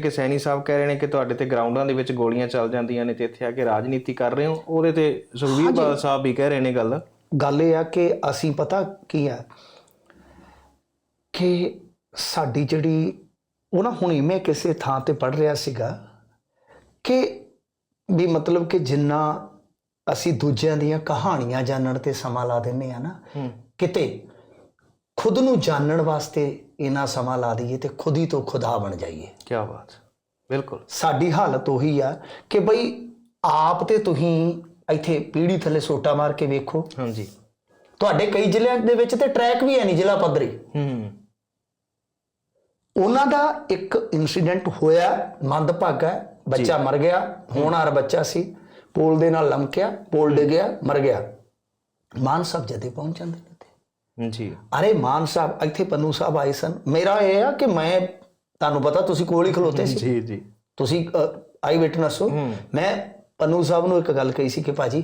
ਕਿ ਸੈਣੀ ਸਾਹਿਬ ਕਹਿ ਰਹੇ ਨੇ ਕਿ ਤੁਹਾਡੇ ਤੇ ਗਰਾਊਂਡਾਂ ਦੇ ਵਿੱਚ ਗੋਲੀਆਂ ਚੱਲ ਜਾਂਦੀਆਂ ਨੇ ਤੇ ਇੱਥੇ ਆ ਕੇ ਰਾਜਨੀਤੀ ਕਰ ਰਹੇ ਹੋ। ਉਹਦੇ ਤੇ ਸੁਖਵੀਰ ਬਾਦਲ ਸਾਹਿਬ ਵੀ ਕਹਿ ਰਹੇ ਨੇ ਗੱਲ। ਗੱਲ ਇਹ ਆ ਕਿ ਅਸੀਂ ਪਤਾ ਕੀ ਆ ਕਿ ਸਾਡੀ ਜਿਹੜੀ ਉਹ ਨਾ ਹੁਣੇ ਮੈਂ ਕਿਸੇ ਥਾਂ ਤੇ ਪੜ ਰਿਹਾ ਸੀਗਾ ਕਿ ਵੀ ਮਤਲਬ ਕਿ ਜਿੰਨਾ ਅਸੀਂ ਦੂਜਿਆਂ ਦੀਆਂ ਕਹਾਣੀਆਂ ਜਾਣਨ ਤੇ ਸਮਾਂ ਲਾ ਦਿੰਨੇ ਆ ਨਾ ਕਿਤੇ ਖੁਦ ਨੂੰ ਜਾਣਨ ਵਾਸਤੇ ਇਨਾ ਸਮਾਂ ਲਾ ਦਈਏ ਤੇ ਖੁਦ ਹੀ ਤੋਂ ਖੁਦਾ ਬਣ ਜਾਈਏ। ਕੀ ਬਾਤ ਬਿਲਕੁਲ। ਸਾਡੀ ਹਾਲਤ ਉਹੀ ਆ ਕਿ ਬਈ ਆਪ ਤੇ ਤੁਸੀਂ ਇੱਥੇ ਪੀੜੀ ਥੱਲੇ ਸੋਟਾ ਮਾਰ ਕੇ ਵੇਖੋ। ਹਾਂਜੀ। ਤੁਹਾਡੇ ਕਈ ਜ਼ਿਲ੍ਹਿਆਂ ਦੇ ਵਿੱਚ ਤੇ ਟਰੈਕ ਵੀ ਹੈ ਨਹੀਂ ਜ਼ਿਲ੍ਹਾ ਪੱਧਰੀ। ਹੂੰ। ਉਹਨਾਂ ਦਾ ਇੱਕ ਇਨਸੀਡੈਂਟ ਹੋਇਆ ਮੰਦਭਾਗਾ ਬੱਚਾ ਮਰ ਗਿਆ ਹੋਣਹਾਰ ਬੱਚਾ ਸੀ ਪੋਲ ਦੇ ਨਾਲ ਲਮਕਿਆ ਪੋਲ ਡਿੱਗਿਆ ਮਰ ਗਿਆ। ਮਾਨ ਸਾਹਿਬ ਜਦੇ ਪਹੁੰਚ ਜਾਂਦੇ। ਜੀ। ਅਰੇ ਮਾਨ ਸਾਹਿਬ ਇੱਥੇ ਪੰਨੂ ਸਾਹਿਬ ਆਏ ਸਨ ਮੇਰਾ ਇਹ ਆ ਕਿ ਮੈਂ ਤੁਹਾਨੂੰ ਪਤਾ ਤੁਸੀਂ ਕੋਲ ਹੀ ਖਲੋਤੇ ਸੀ ਜੀ ਜੀ ਤੁਸੀਂ ਆਈ ਵਿਟਨੈਸ ਹੋ ਮੈਂ ਪੰਨੂ ਸਾਹਿਬ ਨੂੰ ਇੱਕ ਗੱਲ ਕਹੀ ਸੀ ਕਿ ਭਾਜੀ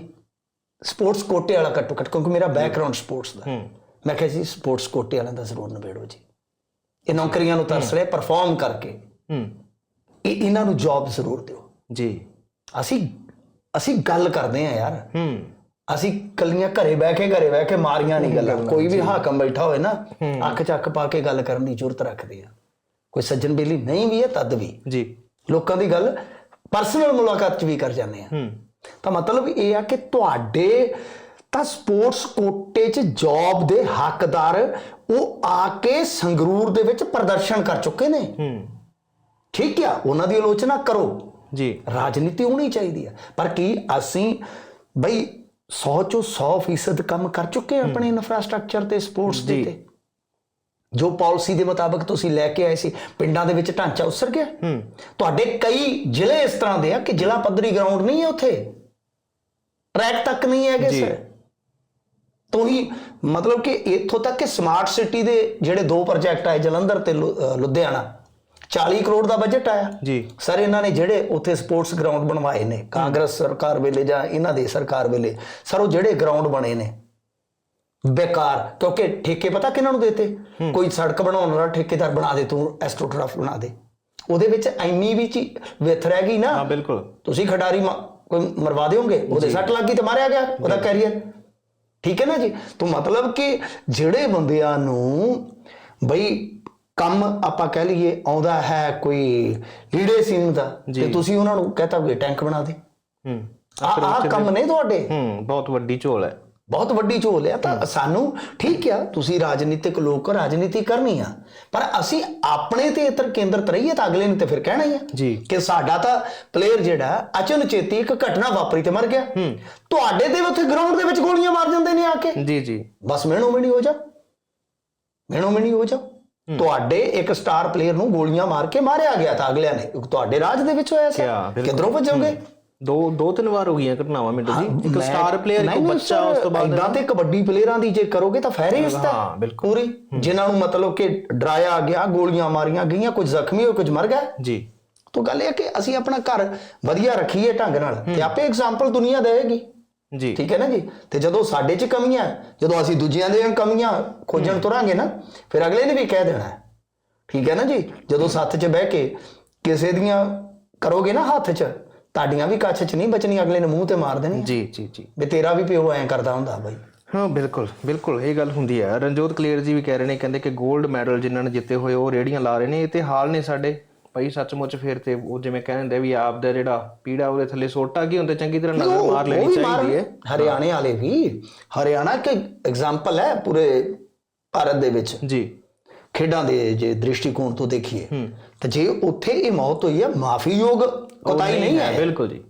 ਸਪੋਰਟਸ ਕੋਟੇ ਵਾਲਾ ਘੱਟੋ ਘੱਟ ਕਿਉਂਕਿ ਮੇਰਾ ਬੈਕਗ੍ਰਾਉਂਡ ਸਪੋਰਟਸ ਦਾ ਮੈਂ ਕਿਹਾ ਜੀ ਸਪੋਰਟਸ ਕੋਟੇ ਵਾਲਿਆਂ ਦਾ ਜ਼ਰੂਰ ਨਿਬੇੜੋ ਜੀ ਇਹ ਨੌਕਰੀਆਂ ਨੂੰ ਤਰਸ ਰਹੇ ਪਰਫਾਰਮ ਕਰਕੇ ਹੂੰ ਇਹ ਇਹਨਾਂ ਨੂੰ ਜੌਬ ਜ਼ਰੂਰ ਦਿਓ ਜੀ ਅਸੀਂ ਅਸੀਂ ਗੱਲ ਕਰਦੇ ਆ ਯਾਰ ਹੂੰ ਅਸੀਂ ਕੱਲੀਆਂ ਘਰੇ ਬਹਿ ਕੇ ਘਰੇ ਬਹਿ ਕੇ ਮਾਰੀਆਂ ਨਹੀਂ ਗੱਲਾਂ ਕੋਈ ਵੀ ਹਾਕਮ ਬੈਠਾ ਹੋਵੇ ਨਾ ਅੱਖ ਚੱਕ ਪਾ ਕੇ ਗੱਲ ਕਰਨ ਦੀ ਜ਼ਰੂਰਤ ਰੱਖਦੇ ਆ। ਕੋਈ ਸੱਜਣ ਬੇਲੀ ਨਹੀਂ ਵੀ ਹੈ ਤਦ ਵੀ। ਜੀ। ਲੋਕਾਂ ਦੀ ਗੱਲ ਪਰਸਨਲ ਮੁਲਾਕਾਤ 'ਚ ਵੀ ਕਰ ਜਾਂਦੇ ਆ। ਹੂੰ। ਤਾਂ ਮਤਲਬ ਇਹ ਆ ਕਿ ਤੁਹਾਡੇ ਤਾਂ ਸਪੋਰਟਸ ਕੋਟੇ 'ਚ ਜੌਬ ਦੇ ਹੱਕਦਾਰ ਉਹ ਆ ਕੇ ਸੰਗਰੂਰ ਦੇ ਵਿੱਚ ਪ੍ਰਦਰਸ਼ਨ ਕਰ ਚੁੱਕੇ ਨੇ। ਹੂੰ। ਠੀਕ ਆ ਉਹਨਾਂ ਦੀ ਆਲੋਚਨਾ ਕਰੋ। ਜੀ। ਰਾਜਨੀਤੀ ਹੋਣੀ ਚਾਹੀਦੀ ਆ। ਪਰ ਕੀ ਅਸੀਂ ਬਈ 100 ਚੋਂ 100% ਕੰਮ ਕਰ ਚੁੱਕੇ ਆ ਆਪਣੇ ਇਨਫਰਾਸਟ੍ਰਕਚਰ ਤੇ ਸਪੋਰਟਸ ਦੇ। ਤੇ। ਜੋ ਪਾਲਿਸੀ ਦੇ ਮੁਤਾਬਕ ਤੁਸੀਂ ਲੈ ਕੇ ਆਏ ਸੀ ਪਿੰਡਾਂ ਦੇ ਵਿੱਚ ਢਾਂਚਾ ਉਸਰ ਗਿਆ? ਤੁਹਾਡੇ ਕਈ ਜ਼ਿਲ੍ਹੇ ਇਸ ਤਰ੍ਹਾਂ ਦੇ ਆ ਕਿ ਜ਼ਿਲ੍ਹਾ ਪੱਧਰੀ ਗਰਾਊਂਡ ਨਹੀਂ ਹੈ ਉੱਥੇ? ਟਰੈਕ ਤੱਕ ਨਹੀਂ ਹੈਗੇ। ਸਰ ਤੋਂ ਹੀ ਮਤਲਬ ਕਿ ਇੱਥੋਂ ਤੱਕ ਕਿ ਸਮਾਰਟ ਸਿਟੀ ਦੇ ਜਿਹੜੇ ਦੋ ਪ੍ਰੋਜੈਕਟ ਆਏ ਜਲੰਧਰ ਤੇ ਲੁਧਿਆਣਾ। 40 ਕਰੋੜ ਦਾ ਬਜਟ ਆਇਆ। ਜੀ। ਸਰ ਇਹਨਾਂ ਨੇ ਜਿਹੜੇ ਉੱਥੇ ਸਪੋਰਟਸ ਗਰਾਊਂਡ ਬਣਵਾਏ ਨੇ ਕਾਂਗਰਸ ਸਰਕਾਰ ਵੇਲੇ ਜਾਂ ਇਹਨਾਂ ਦੇ ਸਰਕਾਰ ਵੇਲੇ ਸਰ ਉਹ ਜਿਹੜੇ ਗਰਾਊਂਡ ਬਣੇ ਨੇ ਬੇਕਾਰ ਕਿਉਂਕਿ ਠੇਕੇ ਪਤਾ ਕਿਹਨਾਂ ਨੂੰ ਦੇਤੇ? ਕੋਈ ਸੜਕ ਬਣਾਉਣ ਵਾਲਾ ਠੇਕੇਦਾਰ ਬਣਾ ਦੇ ਤੂੰ ਐਸਟ੍ਰੋਟਰਾਫ ਬਣਾ ਦੇ। ਉਹਦੇ ਵਿੱਚ ਐਨੀ ਵੀ ਚੀ ਵਿਥ ਰਹਿ ਗਈ ਨਾ। ਹਾਂ ਬਿਲਕੁਲ। ਤੁਸੀਂ ਖਿਡਾਰੀ ਕੋਈ ਮਰਵਾ ਦਿਓਗੇ? ਉਹਦੇ ਸੱਟ ਲੱਗ ਗਈ ਤੇ ਮਾਰਿਆ ਗਿਆ ਉਹਦਾ ਕੈਰੀਅਰ ਠੀਕ ਹੈ ਨਾ ਜੀ? ਤੋਂ ਮਤਲਬ ਕਿ ਜਿਹੜੇ ਬੰਦਿਆਂ ਨੂੰ ਬਈ ਕੰਮ ਆਪਾਂ ਕਹਿ ਲਈਏ ਆਉਂਦਾ ਹੈ ਕੋਈ ਲੀੜੇ ਸਿੰਘ ਦਾ ਤੇ ਤੁਸੀਂ ਉਹਨਾਂ ਨੂੰ ਕਹਤਾ ਵੀ ਟੈਂਕ ਬਣਾ ਦੇ। ਹੂੰ ਆ ਕੰਮ ਨੇ ਤੁਹਾਡੇ? ਹੂੰ ਬਹੁਤ ਵੱਡੀ ਝੋਲ ਹੈ। ਬਹੁਤ ਵੱਡੀ ਝੋਲ ਹੈ ਤਾਂ ਸਾਨੂੰ ਠੀਕ ਆ ਤੁਸੀਂ ਰਾਜਨੀਤਿਕ ਲੋਕ ਰਾਜਨੀਤੀ ਕਰਨੀ ਆ। ਪਰ ਅਸੀਂ ਆਪਣੇ ਤੇ ਇਤਰ ਕੇਂਦਰਿਤ ਰਹੀਏ ਤਾਂ ਅਗਲੇ ਨੇ ਤੇ ਫਿਰ ਕਹਿਣਾ ਹੀ ਆ ਕਿ ਸਾਡਾ ਤਾਂ ਪਲੇਅਰ ਜਿਹੜਾ ਅਚਨਚੇਤੀ ਇੱਕ ਘਟਨਾ ਵਾਪਰੀ ਤੇ ਮਰ ਗਿਆ। ਤੁਹਾਡੇ ਤੇ ਉੱਥੇ ਗਰਾਊਂਡ ਦੇ ਵਿੱਚ ਗੋਲੀਆਂ ਮਾਰ ਜਾਂਦੇ ਨੇ ਆ ਕੇ। ਜੀ ਜੀ। ਬਸ ਮਿਹਣੋ ਮਿਹਣੀ ਹੋ ਜਾ ਮਿਹਣੋ ਮਿਹਣੀ ਹੋ ਜਾ ਤੁਹਾਡੇ ਇੱਕ ਸਟਾਰ ਪਲੇਅਰ ਨੂੰ ਗੋਲੀਆਂ ਮਾਰ ਕੇ ਮਾਰਿਆ ਗਿਆ ਤਾਂ ਅਗਲਿਆਂ ਨੇ। ਤੁਹਾਡੇ ਰਾਜ ਦੇ ਵਿੱਚ ਹੋਇਆ ਸੀ। ਕਿਧਰੋਂ ਭੱਜੋਗੇ? ਦੋ ਦੋ ਤਿੰਨ ਵਾਰ ਹੋ ਗਈਆਂ ਘਟਨਾਵਾਂ ਮਿੰਟੂ ਜੀ। ਇੱਕ ਸਟਾਰ ਪਲੇਅਰ ਇੱਕ ਬੱਚਾ ਉਸ ਤੋਂ ਬਾਅਦ ਤੇ ਕਬੱਡੀ ਪਲੇਅਰਾਂ ਦੀ ਜੇ ਕਰੋਗੇ ਤਾਂ ਫਹਿਰਿਸਤ ਹੈ ਪੂਰੀ। ਜਿਨ੍ਹਾਂ ਨੂੰ ਮਤਲਬ ਕਿ ਡਰਾਇਆ ਗਿਆ ਗੋਲੀਆਂ ਮਾਰੀਆਂ ਗਈਆਂ ਕੁਝ ਜ਼ਖਮੀ ਹੋਏ ਕੁਝ ਮਰ ਗਏ। ਜੀ। ਤੋਂ ਗੱਲ ਇਹ ਕਿ ਅਸੀਂ ਆਪਣਾ ਘਰ ਵਧੀਆ ਰੱਖੀਏ ਢੰਗ ਨਾਲ ਤੇ ਆਪੇ ਐਗਜ਼ਾਮਪਲ ਦੁਨੀਆ ਦੇਵੇਗੀ। ਜੀ। ਠੀਕ ਹੈ ਨਾ ਜੀ? ਤੇ ਜਦੋਂ ਸਾਡੇ 'ਚ ਕਮੀਆਂ ਜਦੋਂ ਅਸੀਂ ਦੂਜਿਆਂ ਦੀਆਂ ਕਮੀਆਂ ਖੋਜਣ ਤੁਰਾਂਗੇ ਨਾ ਫਿਰ ਅਗਲੇ ਨੇ ਵੀ ਕਹਿ ਦੇਣਾ। ਠੀਕ ਹੈ ਨਾ ਜੀ? ਜਦੋਂ ਸੱਥ 'ਚ ਬਹਿ ਕੇ ਕਿਸੇ ਦੀਆਂ ਕਰੋਗੇ ਨਾ ਹੱਥ 'ਚ ਤੁਹਾਡੀਆਂ ਵੀ ਕੱਛ 'ਚ ਨਹੀਂ ਬਚਣੀ ਅਗਲੇ ਨੇ ਮੂੰਹ ਤੇ ਮਾਰ ਦੇਣੀ ਜੀ ਜੀ ਜੀ। ਵੀ ਤੇਰਾ ਵੀ ਪਿਓ ਐਂ ਕਰਦਾ ਹੁੰਦਾ ਬਾਈ। ਹਾਂ ਬਿਲਕੁਲ ਬਿਲਕੁਲ ਇਹ ਗੱਲ ਹੁੰਦੀ ਹੈ। ਰਣਜੋਤ ਕਲੀਅਰ ਜੀ ਵੀ ਕਹਿ ਰਹੇ ਨੇ ਕਹਿੰਦੇ ਕਿ 골ਡ ਮੈਡਲ ਜਿਨ੍ਹਾਂ ਨੇ ਜਿੱਤੇ ਹੋਏ ਉਹ ਰੇੜੀਆਂ ਲਾ ਰਹੇ ਨੇ ਇਹ ਤੇ ਹਾਲ ਨੇ ਸਾਡੇ। ਭਾਈ ਸੱਚਮੁੱਚ ਫਿਰ ਤੇ ਉਹ ਜਿਵੇਂ ਕਹਿੰਦੇ ਵੀ ਆਪ ਦਾ ਜਿਹੜਾ ਪੀੜਾ ਉਹਦੇ ਥੱਲੇ ਸੋਟਾ ਕੀ ਹੁੰਦੇ ਚੰਗੀ ਤਰ੍ਹਾਂ ਨਜ਼ਰ ਮਾਰ ਲੈਣੀ ਚਾਹੀਦੀ ਹੈ। ਹਰਿਆਣੇ ਵਾਲੇ ਵੀ ਹਰਿਆਣਾ ਇੱਕ ਐਗਜ਼ਾਮਪਲ ਹੈ ਪੂਰੇ ਭਾਰਤ ਦੇ ਵਿੱਚ। ਜੀ। ਖੇਡਾਂ ਦੇ ਜੇ ਦ੍ਰਿਸ਼ਟੀਕੋਣ ਤੋਂ ਦੇਖੀਏ ਤਾਂ ਜੇ ਉੱਥੇ ਇਹ ਮੌਤ ਹੋਈ ਹੈ ਮਾਫੀਯੋਗ ਕੋਤਾਈ ਨਹੀਂ ਹੈ ਬਿਲਕੁਲ ਜੀ।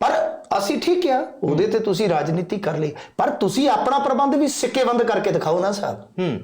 ਪਰ ਅਸੀਂ ਠੀਕ ਆ ਉਹਦੇ ਤੇ ਤੁਸੀਂ ਰਾਜਨੀਤੀ ਕਰ ਲਈ ਪਰ ਤੁਸੀਂ ਆਪਣਾ ਪ੍ਰਬੰਧ ਵੀ ਸਿੱਕੇ ਬੰਦ ਕਰਕੇ ਦਿਖਾਓ ਨਾ ਸਾਹਿਬ। ਹੂੰ।